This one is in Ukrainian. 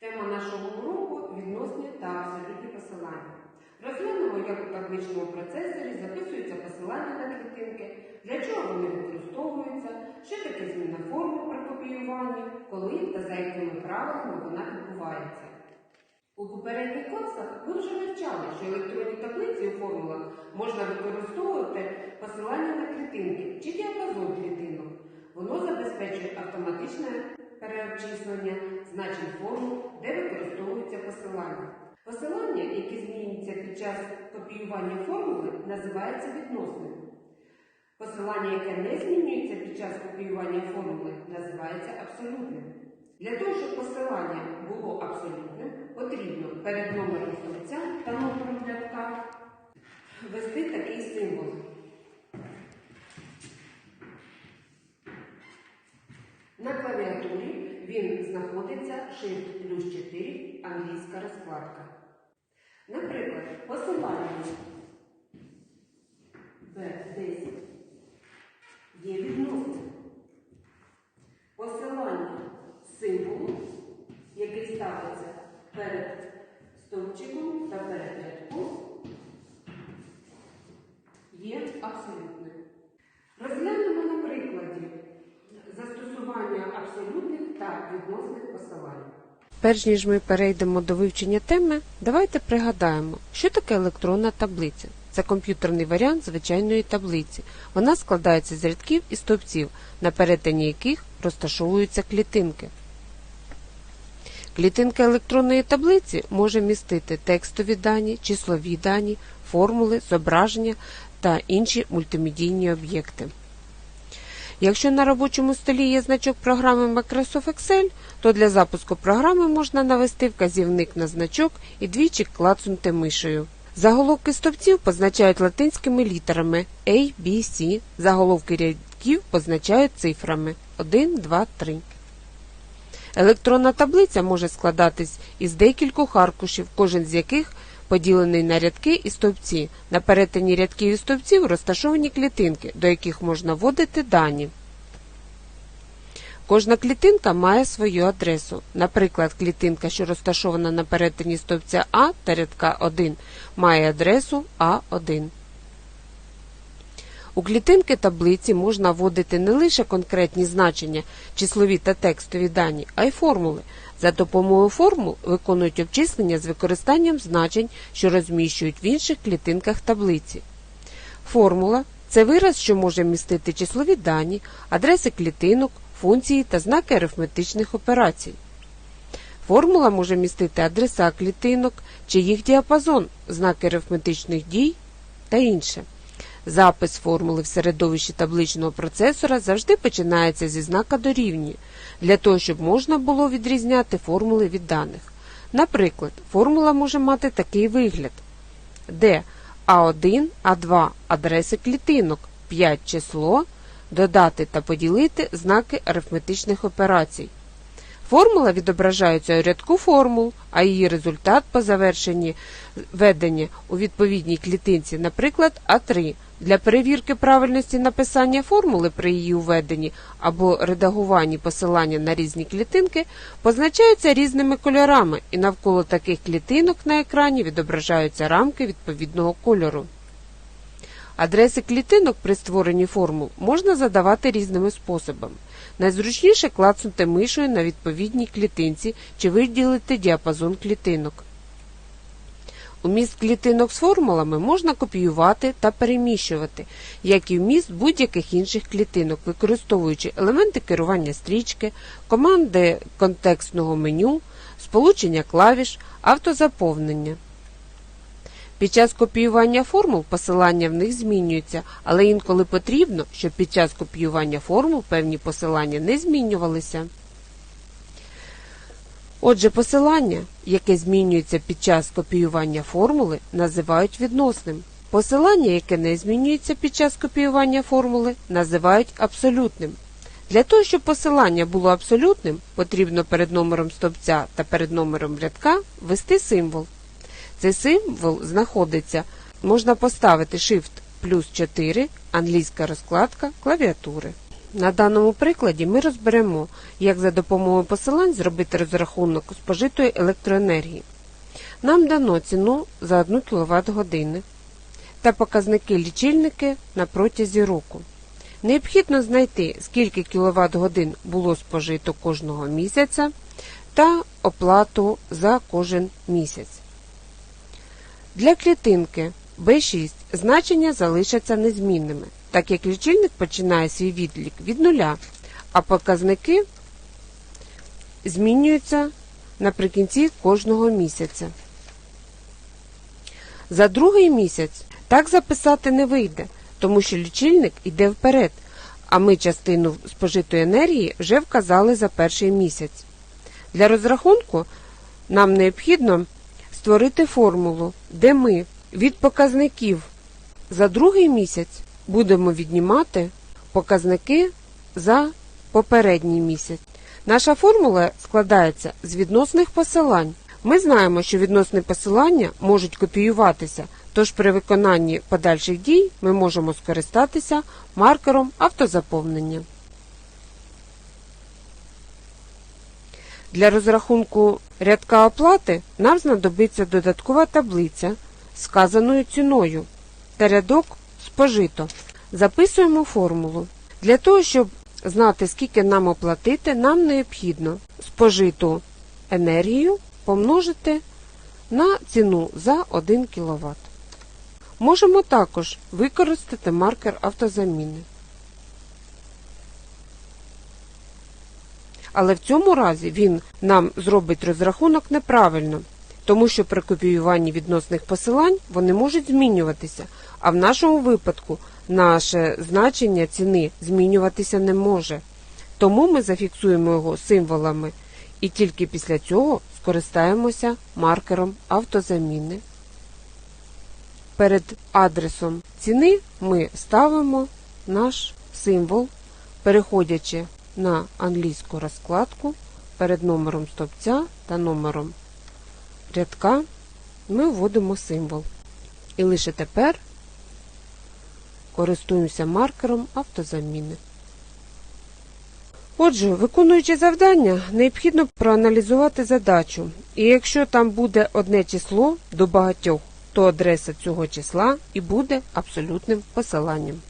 Тема нашого уроку відносні та абсолютні посилання. Розглянемо, як у табличному процесорі записуються посилання на клітинки, для чого вони використовуються, що таке зміна форми при копіюванні, коли та за якими правилами вона відбувається. У попередніх класах ви вже вивчали, що електронні таблиці у формулах можна використовувати посилання на клітинки чи діапазон клітинок. Воно забезпечує автоматичне переобчислення значень формул, де використовуються посилання. Посилання, які змінюються під час копіювання формули, називається відносним. Посилання, яке не змінюється під час копіювання формули, називається абсолютним. Для того, щоб посилання було абсолютним, потрібно перед номером стовпця та номером рядка ввести такий символ. На клавіатурі він знаходиться Shift плюс 4 англійська розкладка. Наприклад, посилання B10 є відносним. Посилання символу, який ставиться перед стовпчиком та перед рядком, є абсолютним. Розглянемо на прикладі застосування абсолютних відносних посилань. Перш ніж ми перейдемо до вивчення теми, давайте пригадаємо, що таке електронна таблиця. Це комп'ютерний варіант звичайної таблиці. Вона складається з рядків і стовпців, на перетині яких розташовуються клітинки. Клітинка електронної таблиці може містити текстові дані, числові дані, формули, зображення та інші мультимедійні об'єкти. Якщо на робочому столі є значок програми Microsoft Excel, то для запуску програми можна навести вказівник на значок і двічі клацнути мишею. Заголовки стовпців позначають латинськими літерами A, B, C, заголовки рядків позначають цифрами 1, 2, 3. Електронна таблиця може складатись із декількох аркушів, кожен з яких поділений на рядки і стовпці. На перетині рядків і стовпців розташовані клітинки, до яких можна вводити дані. Кожна клітинка має свою адресу. Наприклад, клітинка, що розташована на перетині стовпця А та рядка 1, має адресу А1. У клітинки таблиці можна вводити не лише конкретні значення, числові та текстові дані, а й формули. За допомогою формул виконують обчислення з використанням значень, що розміщують в інших клітинках таблиці. Формула це вираз, що може містити числові дані, адреси клітинок, функції та знаки арифметичних операцій. Формула може містити адреса клітинок чи їх діапазон, знаки арифметичних дій та інше. Запис формули в середовищі табличного процесора завжди починається зі знака дорівнює, для того, щоб можна було відрізняти формули від даних. Наприклад, формула може мати такий вигляд, де А1, А2 адреси клітинок, 5 число, додати та поділити знаки арифметичних операцій. Формула відображається у рядку формул, а її результат по завершенні введення у відповідній клітинці, наприклад, А3. Для перевірки правильності написання формули при її введенні або редагуванні посилання на різні клітинки позначаються різними кольорами, і навколо таких клітинок на екрані відображаються рамки відповідного кольору. Адреси клітинок при створенні формул можна задавати різними способами. Найзручніше клацнути мишою на відповідній клітинці чи виділити діапазон клітинок. Уміст клітинок з формулами можна копіювати та переміщувати, як і вміст будь-яких інших клітинок, використовуючи елементи керування стрічки, команди контекстного меню, сполучення клавіш, автозаповнення. Під час копіювання формул посилання в них змінюються, але інколи потрібно, щоб під час копіювання формул певні посилання не змінювалися. Отже, посилання, яке змінюється під час копіювання формули, називають відносним. Посилання, яке не змінюється під час копіювання формули, називають абсолютним. Для того, щоб посилання було абсолютним, потрібно перед номером стовпця та перед номером рядка ввести символ. Цей символ знаходиться, можна поставити Shift плюс 4, англійська розкладка клавіатури. На даному прикладі ми розберемо, як за допомогою посилань зробити розрахунок спожитої електроенергії. Нам дано ціну за 1 кВт години та показники лічильники на протязі року. Необхідно знайти, скільки кВт годин було спожито кожного місяця та оплату за кожен місяць. Для клітинки B6 значення залишаться незмінними, так як лічильник починає свій відлік від нуля, а показники змінюються наприкінці кожного місяця. За другий місяць так записати не вийде, тому що лічильник йде вперед, а ми частину спожитої енергії вже вказали за перший місяць. Для розрахунку нам необхідно створити формулу, де ми від показників за другий місяць будемо віднімати показники за попередній місяць. Наша формула складається з відносних посилань. Ми знаємо, що відносні посилання можуть копіюватися, тож при виконанні подальших дій ми можемо скористатися маркером автозаповнення. Для розрахунку рядка оплати нам знадобиться додаткова таблиця з сказаною ціною та рядок спожито. Записуємо формулу. Для того, щоб знати, скільки нам оплатити, нам необхідно спожиту енергію помножити на ціну за 1 кВт. Можемо також використати маркер автозаміни. Але в цьому разі він нам зробить розрахунок неправильно, тому що при копіюванні відносних посилань вони можуть змінюватися, а в нашому випадку наше значення ціни змінюватися не може. Тому ми зафіксуємо його символами і тільки після цього скористаємося маркером автозаміни. Перед адресом ціни ми ставимо наш символ, переходячи на англійську розкладку перед номером стовпця та номером рядка ми вводимо символ. І лише тепер користуємося маркером автозаміни. Отже, виконуючи завдання, необхідно проаналізувати задачу. І якщо там буде одне число до багатьох, то адреса цього числа і буде абсолютним посиланням.